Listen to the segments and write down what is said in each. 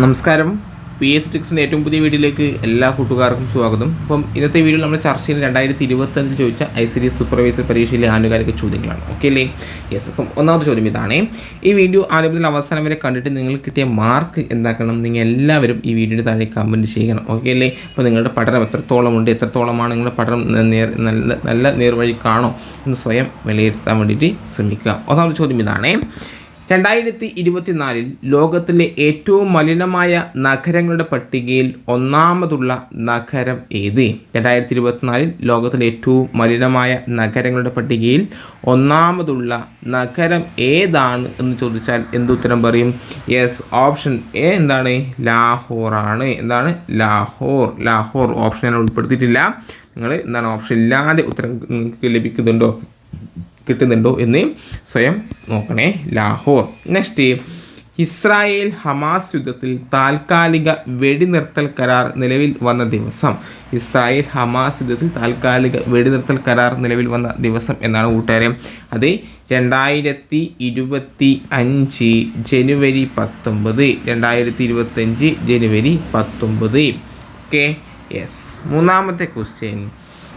നമസ്കാരം. P S ടിക്സിന്റെ ഏറ്റവും പുതിയ വീഡിയോയിലേക്ക് എല്ലാ കൂട്ടുകാർക്കും സ്വാഗതം. അപ്പം ഇന്നത്തെ വീഡിയോ നമ്മൾ ചർച്ച ചെയ്യുന്ന രണ്ടായിരത്തി ഇരുപത്തഞ്ചിൽ ചോദിച്ച ഐ സി ഡി സൂപ്പർവൈസർ പരീക്ഷയിലെ ആനുകാലിക ചോദ്യങ്ങളാണ്. ഓക്കെ അല്ലേ? യെസ് അപ്പം ഒന്നാമത്തെ ചോദ്യം ഇതാണ്. ഈ വീഡിയോ ആദ്യം മുതൽ അവസാനം വരെ കണ്ടിട്ട് നിങ്ങൾ കിട്ടിയ മാർക്ക് എന്താക്കണം? നിങ്ങൾ എല്ലാവരും ഈ വീഡിയോയുടെ താഴെ കമന്റ് ചെയ്യണം. ഓക്കെ അല്ലേ? അപ്പോൾ നിങ്ങളുടെ പഠനം എത്രത്തോളം ഉണ്ട്? എത്രത്തോളമാണ് നിങ്ങളുടെ പഠനം നല്ല നല്ല നേർവഴി കാണോ എന്ന് സ്വയം വിലയിരുത്താൻ വേണ്ടിയിട്ട് ശ്രമിക്കുക. ഒന്നാമത്തെ ചോദ്യം ഇതാണ്. രണ്ടായിരത്തി ഇരുപത്തിനാലിൽ ലോകത്തിലെ ഏറ്റവും മലിനമായ നഗരങ്ങളുടെ പട്ടികയിൽ ഒന്നാമതുള്ള നഗരം ഏത്? രണ്ടായിരത്തി ഇരുപത്തിനാലിൽ ലോകത്തിലെ ഏറ്റവും മലിനമായ നഗരങ്ങളുടെ പട്ടികയിൽ ഒന്നാമതുള്ള നഗരം ഏതാണ് എന്ന് ചോദിച്ചാൽ എന്തുത്തരം പറയും? യെസ് ഓപ്ഷൻ എ എന്താണ്? ലാഹോറാണ് എന്താണ്? ലാഹോർ. ലാഹോർ ഓപ്ഷൻ ഞാൻ ഉൾപ്പെടുത്തിയിട്ടില്ല. നിങ്ങൾ എന്താണ് ഓപ്ഷൻ ഇല്ലാതെ ഉത്തരം നിങ്ങൾക്ക് ലഭിക്കുന്നുണ്ടോ? കിട്ടുന്നുണ്ടോ എന്ന് സ്വയം നോക്കണേ. ലാഹോർ. നെക്സ്റ്റ് ഇസ്രായേൽ ഹമാസ് യുദ്ധത്തിൽ താൽക്കാലിക വെടിനിർത്തൽ കരാർ നിലവിൽ വന്ന ദിവസം. ഇസ്രായേൽ ഹമാസ് യുദ്ധത്തിൽ താൽക്കാലിക വെടിനിർത്തൽ കരാർ നിലവിൽ വന്ന ദിവസം എന്നാണ് കൂട്ടുകാരെ. അത് രണ്ടായിരത്തി ഇരുപത്തി അഞ്ച് ജനുവരി പത്തൊമ്പത്. രണ്ടായിരത്തി ഇരുപത്തഞ്ച് ജനുവരി പത്തൊമ്പത്. ഓക്കെ യെസ് മൂന്നാമത്തെ ക്വസ്റ്റ്യൻ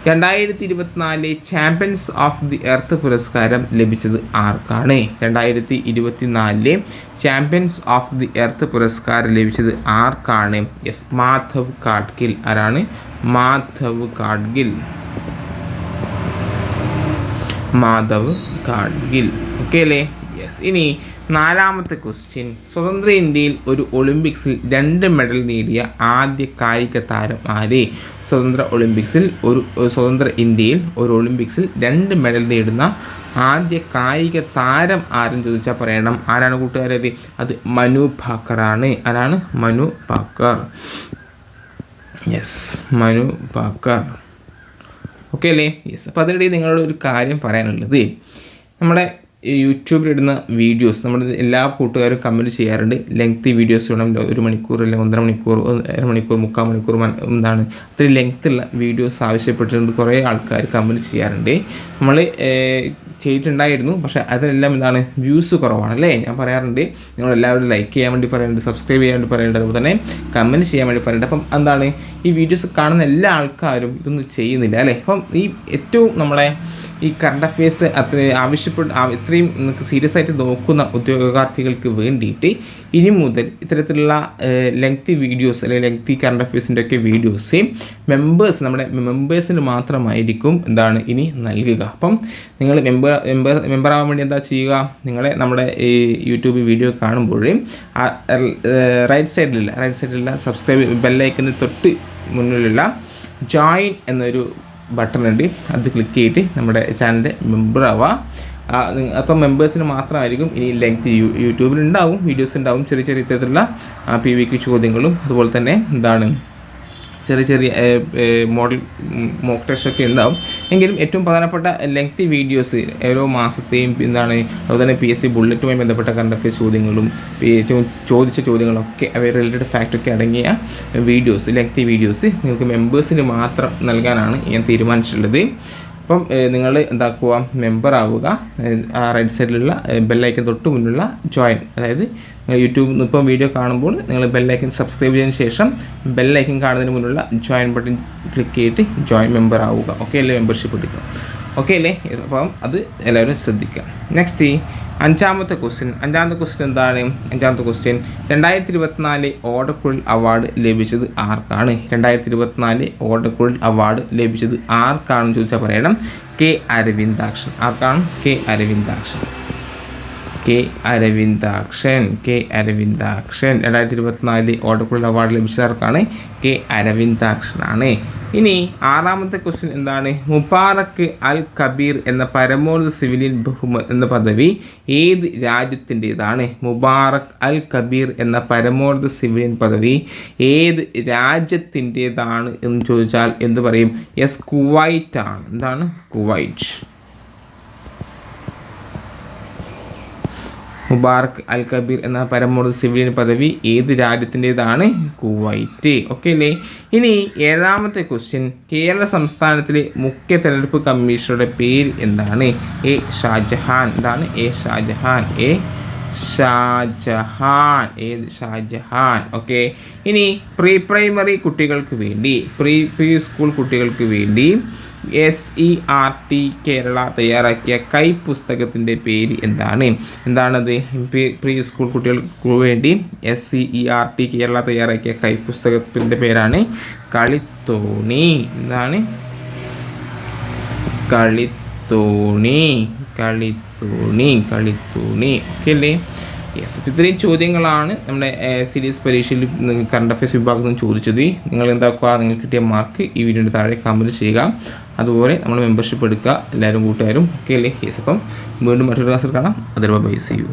രണ്ടായിരത്തി ഇരുപത്തിനാലിലെ ചാമ്പ്യൻസ് ഓഫ് ദി എർത്ത് പുരസ്കാരം ലഭിച്ചത് ആർക്കാണ്? രണ്ടായിരത്തി ഇരുപത്തിനാലിലെ ചാമ്പ്യൻസ് ഓഫ് ദി എർത്ത് പുരസ്കാരം ലഭിച്ചത് ആർക്കാണ്? എസ് മാധവ് കാഡ്ഗിൽ. ആരാണ്? മാധവ് കാഡ്ഗിൽ. മാധവ് കാഡ്ഗിൽ. ഓക്കെ അല്ലേ? യെസ് ഇനി നാലാമത്തെ ക്വസ്റ്റ്യൻ സ്വതന്ത്ര ഇന്ത്യയിൽ ഒരു ഒളിമ്പിക്സിൽ രണ്ട് മെഡൽ നേടിയ ആദ്യ കായിക താരം ആരെ? സ്വതന്ത്ര ഒളിമ്പിക്സിൽ ഒരു സ്വതന്ത്ര ഇന്ത്യയിൽ ഒരു ഒളിമ്പിക്സിൽ രണ്ട് മെഡൽ നേടുന്ന ആദ്യ കായിക താരം ആരെന്ന് ചോദിച്ചാൽ പറയണം. ആരാണ് കൂട്ടുകാരത്? അത് മനു ഭാക്കറാണ് ആരാണ്? മനു ഭാക്കർ. യെസ് മനു ഭാക്കർ. ഓക്കെ അല്ലേ? യെസ് അപ്പോൾ അതിനിടയിൽ നിങ്ങളോട് ഒരു കാര്യം പറയാനുള്ളത്. നമ്മുടെ യൂട്യൂബിലിടുന്ന വീഡിയോസ് നമ്മൾ എല്ലാ കൂട്ടുകാരും കമന്റ് ചെയ്യാറുണ്ട്. ലെങ്ത്തി വീഡിയോസ് വേണം. ഒരു മണിക്കൂർ അല്ലെങ്കിൽ ഒന്നര മണിക്കൂർ അര മണിക്കൂർ മുക്കാൽ മണിക്കൂർ എന്താണ് അത്രയും ലെങ്ത്തുള്ള വീഡിയോസ് ആവശ്യപ്പെട്ടിട്ടുണ്ട് കുറേ ആൾക്കാർ കമന്റ് ചെയ്യാറുണ്ട്. നമ്മൾ ചെയ്തിട്ടുണ്ടായിരുന്നു. പക്ഷേ അതിലെല്ലാം എന്താണ് വ്യൂസ് കുറവാണ് അല്ലേ? ഞാൻ പറയാറുണ്ട്. നിങ്ങൾ എല്ലാവരും ലൈക്ക് ചെയ്യാൻ വേണ്ടി പറയുന്നുണ്ട് സബ്സ്ക്രൈബ് ചെയ്യാൻ വേണ്ടി പറയുന്നുണ്ട് അതുപോലെ തന്നെ കമന്റ് ചെയ്യാൻ വേണ്ടി പറയുന്നുണ്ട് അപ്പം എന്താണ്? ഈ വീഡിയോസ് കാണുന്ന എല്ലാ ആൾക്കാരും ഇതൊന്നും ചെയ്യുന്നില്ല അല്ലേ? അപ്പം ഈ ഏറ്റവും നമ്മളെ ഈ കറണ്ട് അഫയേഴ്സ് അത്ര ആവശ്യപ്പെട്ട് ഇത്രയും സീരിയസ് ആയിട്ട് നോക്കുന്ന ഉദ്യോഗാർത്ഥികൾക്ക് വേണ്ടിയിട്ട് ഇനി മുതൽ ഇത്തരത്തിലുള്ള ലെങ്തി വീഡിയോസ് അല്ലെങ്കിൽ ലെങ്തി കറണ്ട് അഫയേഴ്സിന്റെ ഒക്കെ വീഡിയോസ് മെമ്പേഴ്സ് നമ്മുടെ മെമ്പേഴ്സിന് മാത്രമായിരിക്കും എന്താണ് ഇനി നൽകുക. അപ്പം നിങ്ങൾ മെമ്പർ മെമ്പർ മെമ്പറാവാൻ വേണ്ടി എന്താ ചെയ്യുക? നിങ്ങളെ നമ്മുടെ ഈ യൂട്യൂബ് വീഡിയോ കാണുമ്പോഴേ റൈറ്റ് സൈഡിലുള്ള റൈറ്റ് സൈഡിലുള്ള സബ്സ്ക്രൈബ് ബെല്ലൈക്കന് തൊട്ട് മുന്നിലുള്ള ജോയിൻ എന്നൊരു ബട്ടൺ ഉണ്ട് അത് ക്ലിക്ക് ചെയ്തിട്ട് നമ്മുടെ ചാനലിന്റെ മെമ്പർ ആവാം. അപ്പം മെമ്പേഴ്സിന് മാത്രമായിരിക്കും ഇനി ലെങ്ത് യൂട്യൂബിൽ ഉണ്ടാവും വീഡിയോസ് ഉണ്ടാവും ചെറിയ ചെറിയ ഇത്തരത്തിലുള്ള പി വിക്ക് ചോദ്യങ്ങളും അതുപോലെ തന്നെ എന്താണ് ചെറിയ ചെറിയ മോഡൽ മോക്ക് ടെസ്റ്റ് ഒക്കെ ഉണ്ടാവും. എങ്കിലും ഏറ്റവും പ്രധാനപ്പെട്ട ലെങ്തി വീഡിയോസ് ഓരോ മാസത്തെയും എന്താണ് അതുപോലെ തന്നെ പി എസ് സി ബുള്ളറ്റുമായി ബന്ധപ്പെട്ട കറണ്ട് അഫയേഴ്സ് ചോദ്യങ്ങളും ഏറ്റവും ചോദിച്ച ചോദ്യങ്ങളൊക്കെ അവ റിലേറ്റഡ് ഫാക്റ്റൊക്കെ അടങ്ങിയ വീഡിയോസ് ലെങ്തി വീഡിയോസ് നിങ്ങൾക്ക് മെമ്പേഴ്സിന് മാത്രം നൽകാനാണ് ഞാൻ തീരുമാനിച്ചിട്ടുള്ളത്. അപ്പം നിങ്ങൾ എന്താക്കുക? മെമ്പർ ആവുക. റൈറ്റ് സൈഡിലുള്ള ബെല്ലൈക്കൻ തൊട്ട് മുന്നിലുള്ള ജോയിൻ അതായത് നിങ്ങൾ യൂട്യൂബിൽ നിന്ന് ഇപ്പം വീഡിയോ കാണുമ്പോൾ നിങ്ങൾ ബെല്ലൈക്കൻ സബ്സ്ക്രൈബ് ചെയ്തതിന് ശേഷം ബെല്ലൈക്കൻ കാണുന്നതിന് മുന്നിലുള്ള ജോയിൻ ബട്ടൺ ക്ലിക്ക് ചെയ്തിട്ട് ജോയിൻ മെമ്പർ ആവുക. ഓക്കെ അല്ലേ? മെമ്പർഷിപ്പ് എടുക്കുക ഓക്കെ അല്ലേ? അപ്പം അത് എല്ലാവരും ശ്രദ്ധിക്കുക. നെക്സ്റ്റ് അഞ്ചാമത്തെ ക്വസ്റ്റ്യൻ അഞ്ചാമത്തെ ക്വസ്റ്റ്യൻ എന്താണ്? അഞ്ചാമത്തെ ക്വസ്റ്റ്യൻ രണ്ടായിരത്തി ഇരുപത്തിനാല് ഓടക്കുഴൽ അവാർഡ് ലഭിച്ചത് ആർക്കാണ്? രണ്ടായിരത്തി ഇരുപത്തിനാല് ഓടക്കുഴൽ അവാർഡ് ലഭിച്ചത് ആർക്കാണെന്ന് ചോദിച്ചാൽ പറയണം. കെ അരവിന്ദാക്ഷൻ. ആർക്കാണ്? K Aravindakshan. K Aravindakshan K Aravindakshan. രണ്ടായിരത്തി ഇരുപത്തിനാലിൽ ഓടക്കുഴൽ അവാർഡ് ലഭിച്ചവർക്കാണ് കെ അരവിന്ദാക്ഷനാണ്. ഇനി ആറാമത്തെ ക്വസ്റ്റ്യൻ എന്താണ്? മുബാറക്ക് അൽ കബീർ എന്ന പരമോന്നത സിവിലിയൻ ബഹുമ എന്ന പദവി ഏത് രാജ്യത്തിന്റെതാണ്? മുബാറക് അൽ കബീർ എന്ന പരമോന്നത സിവിലിയൻ പദവി ഏത് രാജ്യത്തിന്റെതാണ് എന്ന് ചോദിച്ചാൽ എന്ത് പറയും? യെസ് കുവൈറ്റ് ആണ് എന്താണ്? കുവൈറ്റ്. മുബാറക് അൽ കബീർ എന്ന പരമോന്നത സിവിലിയൻ പദവി ഏത് രാജ്യത്തിന്റെതാണ്? കുവൈറ്റ്. ഓക്കെ അല്ലേ? ഇനി ഏഴാമത്തെ ക്വസ്റ്റ്യൻ കേരള സംസ്ഥാനത്തിലെ മുഖ്യ തെരഞ്ഞെടുപ്പ് കമ്മീഷണറുടെ പേര് എന്താണ്? എ ഷാജഹാൻ. എന്താണ് എ ഷാജഹാൻ. എ ഷാജഹാൻ. ഏത് ഷാജഹാൻ? ഓക്കെ. ഇനി പ്രീ പ്രൈമറി കുട്ടികൾക്ക് വേണ്ടി പ്രീ പ്രീ സ്കൂൾ കുട്ടികൾക്ക് വേണ്ടി S E R T Kerala തയ്യാറാക്കിയ കൈ പുസ്തകത്തിന്റെ പേര് എന്താണ്? എന്താണത് പ്രീ സ്കൂൾ കുട്ടികൾക്ക് വേണ്ടി S C E R T Kerala തയ്യാറാക്കിയ കൈ പുസ്തകത്തിന്റെ പേരാണ് കളിത്തോണി. എന്താണ്? കളിത്തോണി. കളിത്തോണി കളിത്തുണി. ഓക്കെ അല്ലേ? യെസ് ഇത്രയും ചോദ്യങ്ങളാണ് നമ്മുടെ സീരീസ് പരീക്ഷയിൽ കറണ്ട് അഫയേഴ്സ് വിഭാഗത്തിൽ നിന്ന് ചോദിച്ചത്. നിങ്ങൾ എന്താക്കുക? നിങ്ങൾ കിട്ടിയ മാർക്ക് ഈ വീഡിയോയുടെ താഴെ കമന്റ് ചെയ്യുക. അതുപോലെ നമ്മൾ മെമ്പർഷിപ്പ് എടുക്കുക. എല്ലാവരും കൂട്ടുകാരും. ഓക്കെ അല്ലേ? യെസ് അപ്പം വീണ്ടും മറ്റൊരു ക്ലാസ്സിൽ കാണാം. അതിൽ ബൈ സി യു